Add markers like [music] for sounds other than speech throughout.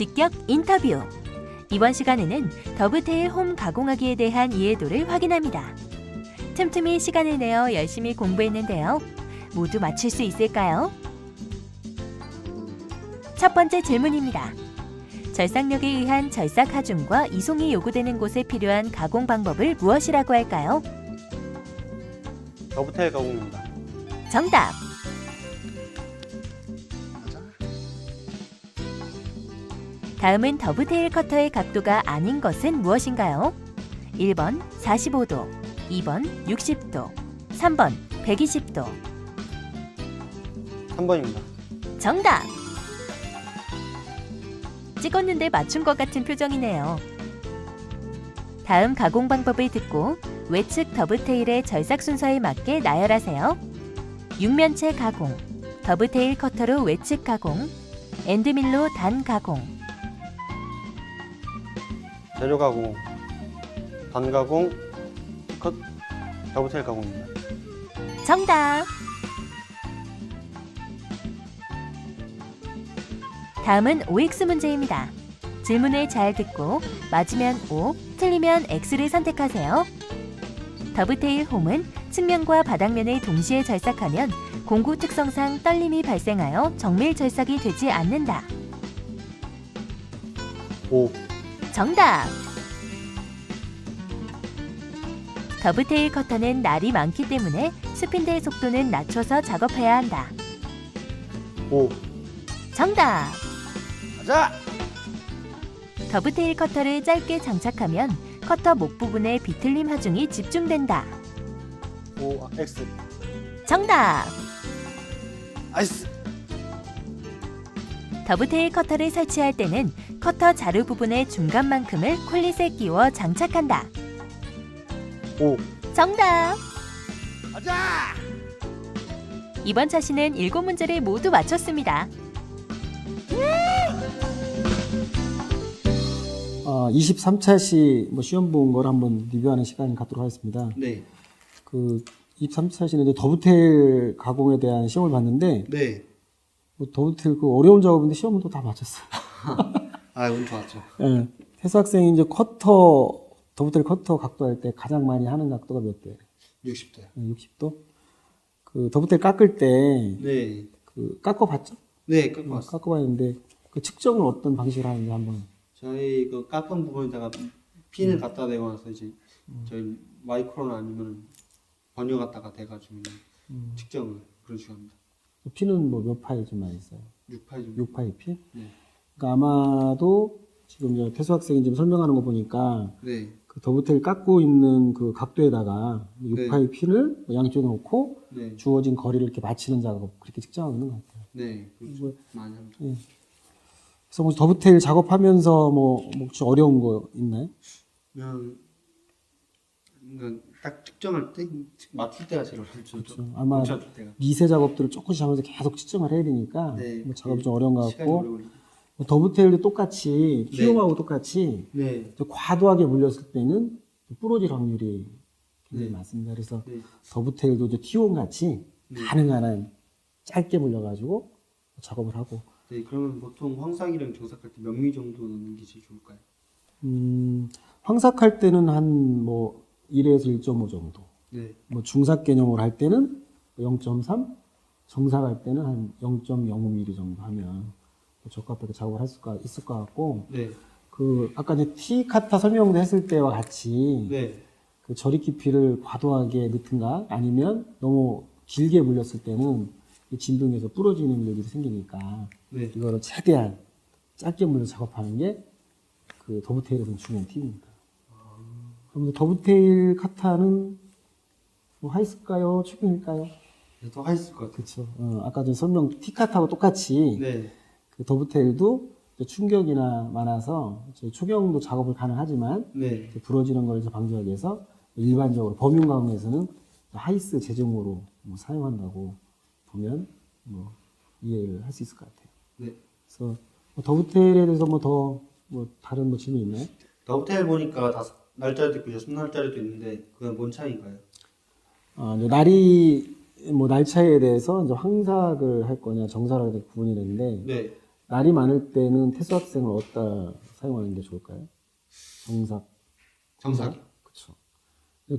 직격 인터뷰. 이번 시간에는 더브테일 홈 가공하기에 대한 이해도를 확인합니다. 틈틈이 시간을 내어 열심히 공부했는데요. 모두 맞출 수 있을까요? 첫 번째 질문입니다. 절삭력에 의한 절삭 하중과 이송이 요구되는 곳에 필요한 가공 방법을 무엇이라고 할까요? 더브테일 가공입니다. 정답. 다음은 더브테일 커터의 각도가 아닌 것은 무엇인가요? 1번 45도, 2번 60도, 3번 120도. 3번입니다. 정답! 찍었는데 맞춘 것 같은 표정이네요. 다음 가공 방법을 듣고 외측 더브테일의 절삭 순서에 맞게 나열하세요. 육면체 가공, 더브테일 커터로 외측 가공, 엔드밀로 단 가공, 재료 가공, 단 가공, 컷, 더브테일 가공입니다. 정답! 다음은 OX 문제입니다. 질문을 잘 듣고 맞으면 O, 틀리면 X를 선택하세요. 더브테일 홈은 측면과 바닥면을 동시에 절삭하면 공구 특성상 떨림이 발생하여 정밀 절삭이 되지 않는다. 5, 정답! 더브테일 커터는 날이 많기 때문에 스핀델 속도는 낮춰서 작업해야 한다. 5. 정답! 가자! 더브테일 커터를 짧게 장착하면 커터 목 부분에 비틀림 하중이 집중된다. 5, X. 정답! 아이스! 더브테일 커터를 설치할 때는 커터 자루 부분의 중간만큼을 콜릿에 끼워 장착한다. 5. 정답! 가자! 이번 차시는 7문제를 모두 맞췄습니다. 어, 23차 시 뭐 시험 본 걸 한번 리뷰하는 시간 갖도록 하겠습니다. 네. 그 23차 시는 이제 더브테일 가공에 대한 시험을 봤는데 네. 뭐 더브테일 그 어려운 작업인데 시험은 또 다 맞췄어요. [laughs] 아, 운 좋았죠. 예. 태수 학생이 이제 커터 더브테일 커터 각도 할 때 가장 많이 하는 각도가 몇 대? 60도요. 예, 60도. 그 더브테일 깎을 때 네. 그 깎아봤죠? 네, 어, 깎고 왔어요. 깎아봤는데 그 측정을 어떤 방식으로 하는지 한번. 저희 그 깎은 부분에다가 핀을 갖다 대고 나서 이제 저희 마이크론 아니면 번역 갖다가 대가지고 측정을 그런 식으로 합니다. 피는 뭐 몇 파일 좀 많이 있어요? 6파이 정도. 6파일 피? 네. 그러니까 아마도 지금 저 태수 학생이 지금 설명하는 거 보니까 네. 그 더브테일 깎고 있는 그 각도에다가 네. 6파일 핀을 양쪽에 놓고 네. 주어진 거리를 이렇게 맞추는 작업 그렇게 측정하고 있는 것 같아요. 네. 그렇죠. 뭐, 많이 합니다. 그래서 뭐 더브테일 작업하면서 뭐, 뭐 혹시 어려운 거 있나요? 그냥 그러니까 딱 측정할 때 맞출 때가 제일 어렵죠. 그렇죠. 아마. 미세 작업들을 조금씩 하면서 계속 측정을 해야 되니까 네. 뭐 작업이 좀 어려운 것 같고. 뭐 더브테일도 똑같이 네. 키움하고 똑같이 네. 좀 과도하게 물렸을 때는 부러질 확률이 굉장히 네. 많습니다. 그래서 네. 더브테일도 이제 T1 같이 네. 가능한 한 짧게 물려가지고 작업을 하고 네. 그러면 보통 황삭이랑 정삭할 때 몇 미 정도 넣는 게 제일 좋을까요? 음, 황삭할 때는 한 뭐 1에서 1.5 정도, 네. 뭐 중삭 개념으로 할 때는 0.3, 정삭할 때는 한 0.05mm 정도 하면 적합하게 작업을 할 수가 있을 것 같고 네. 그 아까 이제 T 카타 설명도 했을 때와 같이 네. 그 저리 깊이를 과도하게 넣든가 아니면 너무 길게 물렸을 때는 이 진동에서 부러지는 일들이 생기니까 네. 이거를 최대한 짧게 물려 작업하는 게 그 더브테일에서는 중요한 팁입니다. 그럼 더브테일 카타는 뭐 하이스일까요? 추경일까요? 네, 더 하있을 것 같아요. 그렇죠. 어, 아까 전 설명 T 카타하고 똑같이 네. 그 더브테일도 충격이나 많아서 초경도 작업을 가능하지만 네. 부러지는 걸 방지하기 위해서 일반적으로 범용 가공에서는 하이스 제종으로 뭐 사용한다고 보면 뭐 이해를 할 수 있을 것 같아요. 네. 그래서 뭐 더브테일에 대해서 뭐더뭐 다른 뭐 질문 있나요? 더브테일 보니까 다섯 날짜리도 있고 여섯 날짜리도 있는데 그건 뭔 차이인가요? 아, 이제 날이 뭐 날차에 대해서 이제 황삭을 할 거냐 정삭을 할 구분이 되는데 네. 날이 많을 때는 태수 학생을 어디다 사용하는 게 좋을까요? 정삭. 정삭. 그렇죠.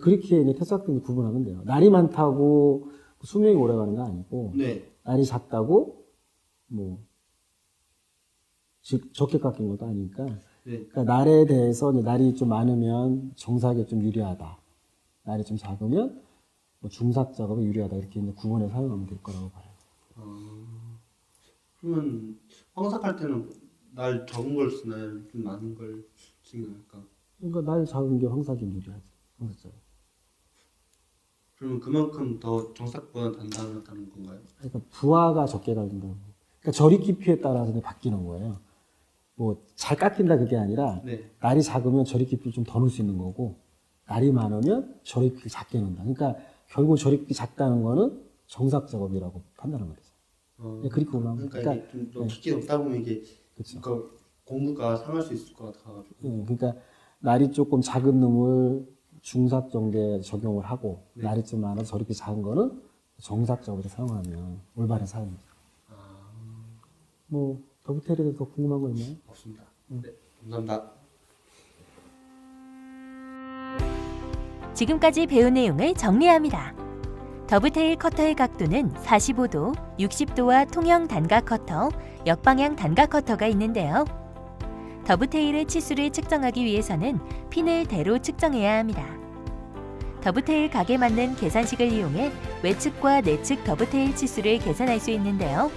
그렇게 이제 태수 학생을 구분하면 돼요. 날이 많다고 수명이 오래 가는 거 아니고 네. 날이 작다고 뭐 즉 적게 깎인 것도 아니니까 네. 그러니까 날에 대해서 이제 날이 좀 많으면 정삭에 좀 유리하다. 날이 좀 작으면 뭐 중삭 작업에 유리하다. 이렇게 이제 구분해 사용하면 될 거라고 봐요. 어, 그러면 황삭할 때는 날 적은 걸 쓰나요? 좀 많은 걸 쓰긴 할까? 그러니까 날 작은 게 황삭이 유리하지. 황삭 그러면 그만큼 더 정삭보다 단단하다는 건가요? 그러니까 부하가 적게 갈린다고. 그러니까 저리 깊이에 따라서 바뀌는 거예요. 뭐 잘 깎인다 그게 아니라 네. 날이 작으면 저리 깊이를 좀더 넣을 수 있는 거고 날이 많으면 저리 깊이를 작게 넣는다. 그러니까 결국 저리 깊이 작다는 거는 정삭 작업이라고 판단하는 거죠. 어, 네, 올라오면 그러니까 그러니까 이게 좀 네. 깊게 넣다 보면 이게 그렇죠. 그러니까 공구가 상할 수 있을 것 같아가지고. 예, 그러니까 날이 조금 작은 놈을 중삭 정도에 적용을 하고 네. 날이 좀 많아서 저렇게 작은 거는 정삭 작업에 사용하면 올바른 사용이죠. 아, 뭐 대해서 더 궁금한 거 있나요? 없습니다. 네, 감사합니다. 지금까지 배운 내용을 정리합니다. 더블테일 커터의 각도는 45도, 60도와 통영 단가 커터, 역방향 단가 커터가 있는데요. 더블테일의 치수를 측정하기 위해서는 핀을 대로 측정해야 합니다. 더블테일 각에 맞는 계산식을 이용해 외측과 내측 더블테일 치수를 계산할 수 있는데요.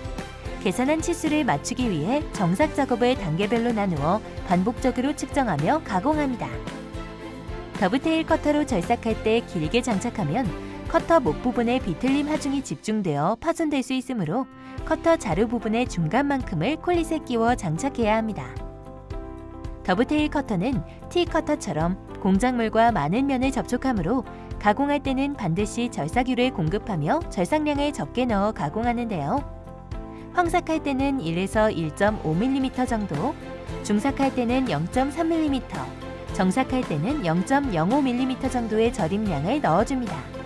계산한 치수를 맞추기 위해 정삭 작업을 단계별로 나누어 반복적으로 측정하며 가공합니다. 더블테일 커터로 절삭할 때 길게 장착하면 커터 목 부분에 비틀림 하중이 집중되어 파손될 수 있으므로 커터 자루 부분의 중간만큼을 콜릿에 끼워 장착해야 합니다. 더블테일 커터는 T 커터처럼 공작물과 많은 면을 접촉하므로 가공할 때는 반드시 절삭유를 공급하며 절삭량을 적게 넣어 가공하는데요. 황삭할 때는 1에서 1.5mm 정도, 중삭할 때는 0.3mm, 정삭할 때는 0.05mm 정도의 절임량을 넣어줍니다.